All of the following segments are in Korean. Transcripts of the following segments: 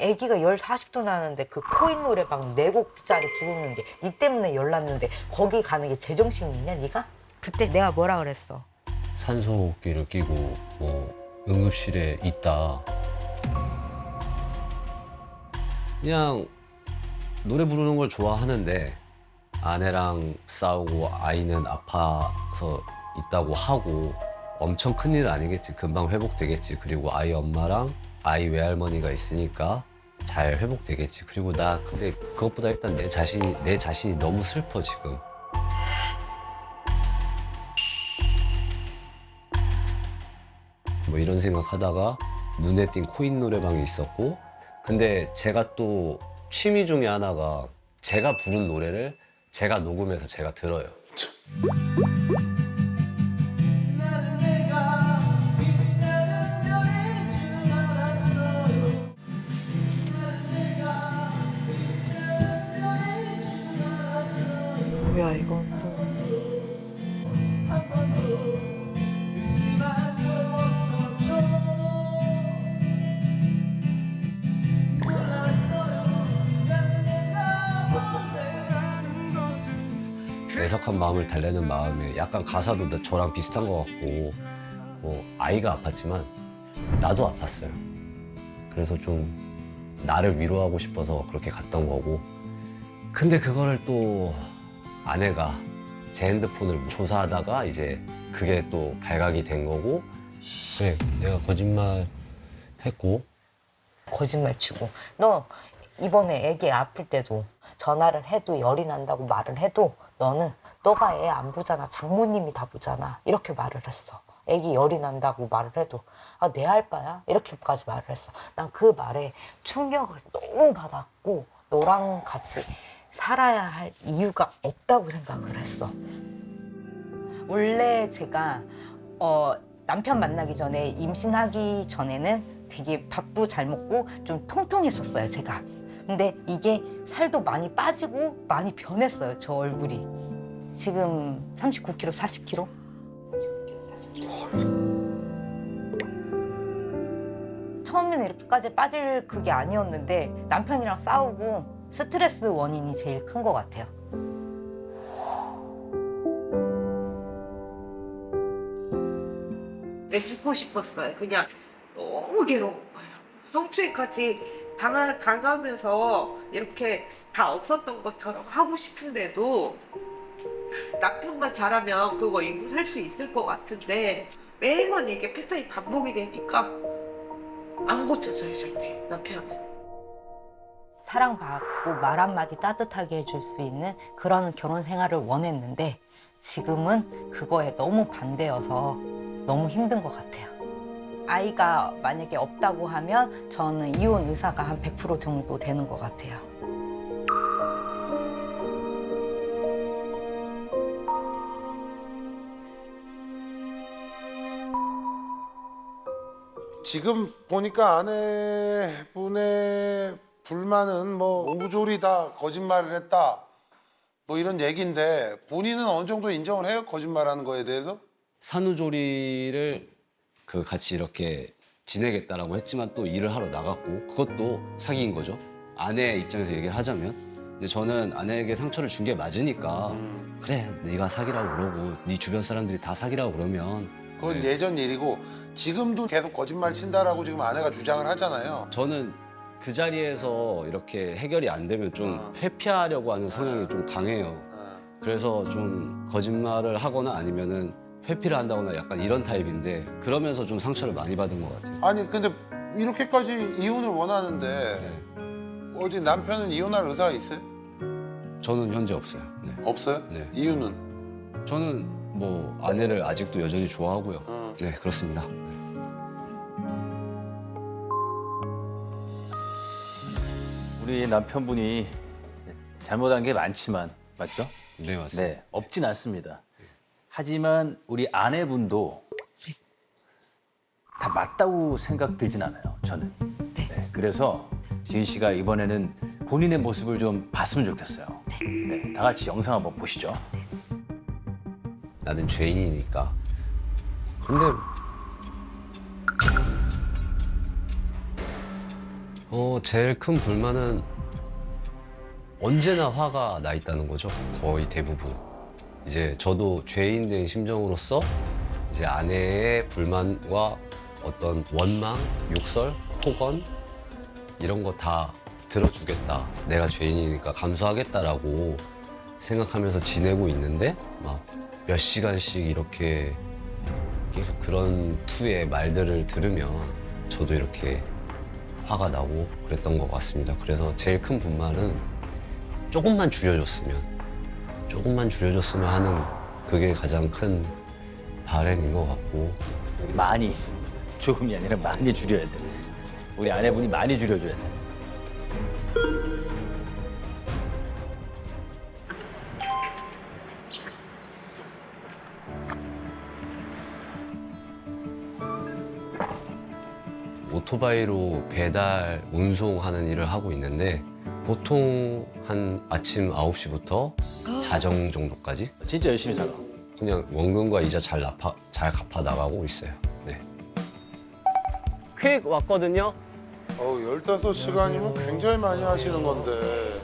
애기가 열 40도 나는데 그 코인 노래방 네 곡짜리 부르는 게 니 때문에 열 났는데 거기 가는 게 제정신이 있냐 네가? 그때 내가 뭐라 그랬어? 산소호흡기를 끼고 뭐 응급실에 있다. 그냥 노래 부르는 걸 좋아하는데 아내랑 싸우고 아이는 아파서 있다고 하고 엄청 큰일 아니겠지. 금방 회복되겠지. 그리고 아이 엄마랑 아이 외할머니가 있으니까 잘 회복되겠지. 그리고 나 근데 그것보다 일단 내 자신이 내 자신이 너무 슬퍼 지금. 뭐 이런 생각하다가 눈에 띈 코인 노래방이 있었고 근데 제가 또 취미 중에 하나가 제가 부른 노래를 제가 녹음해서 제가 들어요. 뭐야 이건 또 애석한 마음을 달래는 마음에 약간 가사도 나- 저랑 비슷한 것 같고 뭐 아이가 아팠지만 나도 아팠어요. 그래서 좀 나를 위로하고 싶어서 그렇게 갔던 거고 근데 그거를 또 아내가 제 핸드폰을 조사하다가 이제 그게 또 발각이 된 거고. 그래 내가 거짓말 했고. 거짓말 치고. 너 이번에 애기 아플 때도 전화를 해도 열이 난다고 말을 해도 너는 너가 애 안 보잖아. 장모님이 다 보잖아. 이렇게 말을 했어. 애기 열이 난다고 말을 해도 아 내 알바야? 이렇게까지 말을 했어. 난 그 말에 충격을 너무 받았고 너랑 같이 살아야 할 이유가 없다고 생각을 했어 원래 제가 어, 남편 만나기 전에 임신하기 전에는 되게 밥도 잘 먹고 좀 통통했었어요, 제가. 근데 이게 살도 많이 빠지고 많이 변했어요, 저 얼굴이. 지금 39kg, 40kg? 39kg, 40kg. 처음에는 이렇게까지 빠질 그게 아니었는데 남편이랑 싸우고 스트레스 원인이 제일 큰 것 같아요. 내 죽고 싶었어요. 그냥 너무 괴로운 거예요. 성추행까지 당하, 당하면서 이렇게 다 없었던 것처럼 하고 싶은데도 남편만 잘하면 그거 인구 살 수 있을 것 같은데 매번 이게 패턴이 반복이 되니까 안 고쳐져요 절대 남편은. 사랑받고 말 한마디 따뜻하게 해줄 수 있는 그런 결혼 생활을 원했는데 지금은 그거에 너무 반대여서 너무 힘든 것 같아요. 아이가 만약에 없다고 하면 저는 이혼 의사가 한 100% 정도 되는 것 같아요. 지금 보니까 아내분의 불만은 뭐 오부조리 다 거짓말을 했다. 뭐 이런 얘기인데 본인은 어느 정도 인정을 해요? 거짓말하는 거에 대해서? 산후조리를 그 같이 이렇게 지내겠다라고 했지만 또 일을 하러 나갔고 그것도 사기인 거죠. 아내 입장에서 얘기를 하자면 근데 저는 아내에게 상처를 준 게 맞으니까 그래 네가 사기라고 그러고 네 주변 사람들이 다 사기라고 그러면 그건 네. 예전 일이고 지금도 계속 거짓말 친다라고 지금 아내가 주장을 하잖아요. 저는 그 자리에서 이렇게 해결이 안 되면 좀 어. 회피하려고 하는 성향이 좀 강해요. 어. 그래서 좀 거짓말을 하거나 아니면은 회피를 한다거나 약간 이런 타입인데 그러면서 좀 상처를 많이 받은 것 같아요. 아니 근데 이렇게까지 이혼을 원하는데 네. 어디 남편은 이혼할 의사가 있어요? 저는 현재 없어요. 네. 없어요? 네. 이유는? 저는 뭐 아내를 아직도 여전히 좋아하고요. 어. 네, 그렇습니다. 우리 남편분이 잘못한 게 많지만 맞죠? 네, 맞습니다. 네, 없진 않습니다. 하지만 우리 아내분도 다 맞다고 생각 들진 않아요. 저는. 네, 그래서 지희 씨가 이번에는 본인의 모습을 좀 봤으면 좋겠어요. 네, 다 같이 영상 한번 보시죠. 나는 죄인이니까. 근데 어, 제일 큰 불만은 언제나 화가 나 있다는 거죠. 거의 대부분. 이제 저도 죄인 된 심정으로서 이제 아내의 불만과 어떤 원망, 욕설, 폭언 이런 거 다 들어주겠다. 내가 죄인이니까 감수하겠다라고 생각하면서 지내고 있는데 막 몇 시간씩 이렇게 계속 그런 투의 말들을 들으면 저도 이렇게 화가 나고 그랬던 것 같습니다. 그래서 제일 큰 분말은 조금만 줄여줬으면, 조금만 줄여줬으면 하는 그게 가장 큰 바램인 것 같고, 많이 조금이 아니라 많이 줄여야 돼. 우리 아내분이 많이 줄여줘야 돼. 오토바이로 배달, 운송하는 일을 하고 있는데, 보통 한 아침 9시부터 자정 정도까지 진짜 열심히 살아. 그냥 원금과 이자 잘 갚아, 잘 갚아 나가고 있어요. 네. 퀵 왔거든요. 어우 15시간이면 굉장히 많이 하시는 건데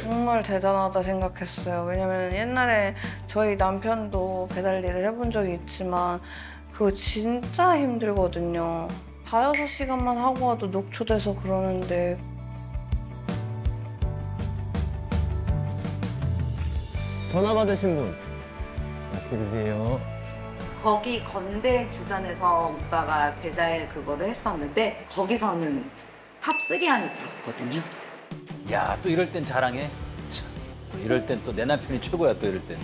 정말 대단하다 생각했어요. 왜냐면 옛날에 저희 남편도 배달 일을 해본 적이 있지만 그거 진짜 힘들거든요. 다여섯 시간만 하고 와도 녹초돼서 그러는데 전화 받으신 분. 맛있게 드세요. 거기 건대 주변에서 오빠가 배달 그거를 했었는데 거기서는 탑3 안에 들었거든요. 야, 또 이럴 땐 자랑해. 참, 또 이럴 땐 또 내 남편이 최고야, 또 이럴 땐.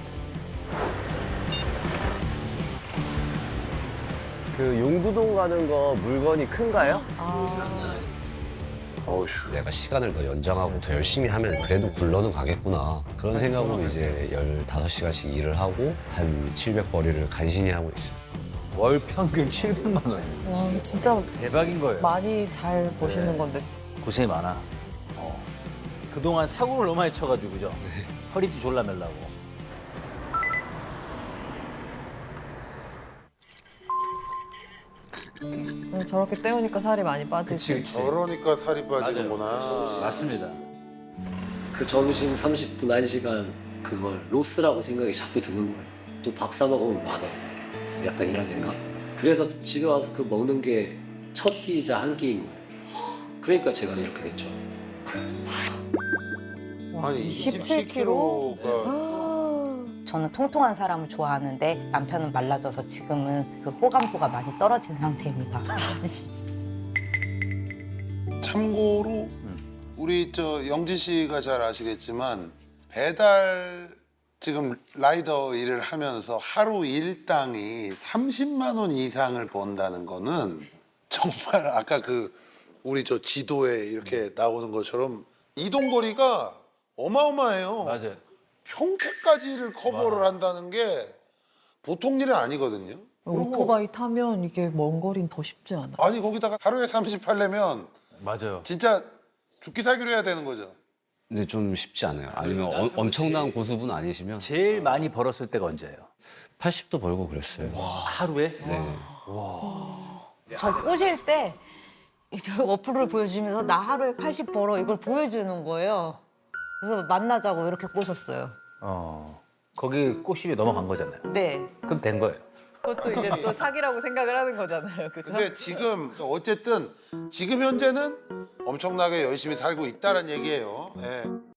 그 용두동 가는 거 물건이 큰가요? 어휴 내가 시간을 더 연장하고 더 열심히 하면 그래도 굴러는 가겠구나. 그런 생각으로 이제 15시간씩 일을 하고 한 700거리를 간신히 하고 있어요. 월 평균 700만 원. 와, 진짜 대박인 거예요. 많이 잘 보시는 건데. 고생이 많아. 어. 그동안 사고를 너무 많이 쳐가지고, 그죠? 허리띠 졸라 멜라고. 네, 저렇게 때우니까 살이 많이 빠지지. 저러니까 살이 빠지는구나 맞습니다. 그 점심 30분 1시간 그걸 로스라고 생각이 자꾸 드는 거예요. 또 밥 사 먹으면 만 원. 약간 이런 생각. 그래서 집에 와서 그 먹는 게 첫 끼이자 한 끼인 거예요. 그러니까 제가 이렇게 됐죠. 아니 27kg? 27kg가 저는 통통한 사람을 좋아하는데 남편은 말라져서 지금은 그 호감도가 많이 떨어진 상태입니다. 참고로 우리 저 영진 씨가 잘 아시겠지만 배달 지금 라이더 일을 하면서 하루 일당이 30만 원 이상을 번다는 거는 정말 아까 그 우리 저 지도에 이렇게 나오는 것처럼 이동 거리가 어마어마해요. 맞아요. 평택까지를 커버를 한다는 게 보통 일은 아니거든요. 그리고 오토바이 타면 이게 먼 거리는 더 쉽지 않아. 아니 거기다가 하루에 30 하려면 맞아요. 진짜 죽기 살기로 해야 되는 거죠. 근데 좀 쉽지 않아요. 아니면 어- 엄청난 고수분 아니시면 제일 많이 벌었을 때가 언제예요? 80도 벌고 그랬어요. 하루에? 네. 저 꼬실 때 이제 어플을 보여주면서 나 하루에 80 벌어 이걸 보여주는 거예요. 그래서 만나자고 이렇게 꼬셨어요. 어. 거기 꽃심이 넘어간 거잖아요. 네. 그럼 된 거예요. 그것도 이제 또 사기라고 생각을 하는 거잖아요. 그죠? 근데 지금 어쨌든 지금 현재는 엄청나게 열심히 살고 있다는 얘기예요. 예.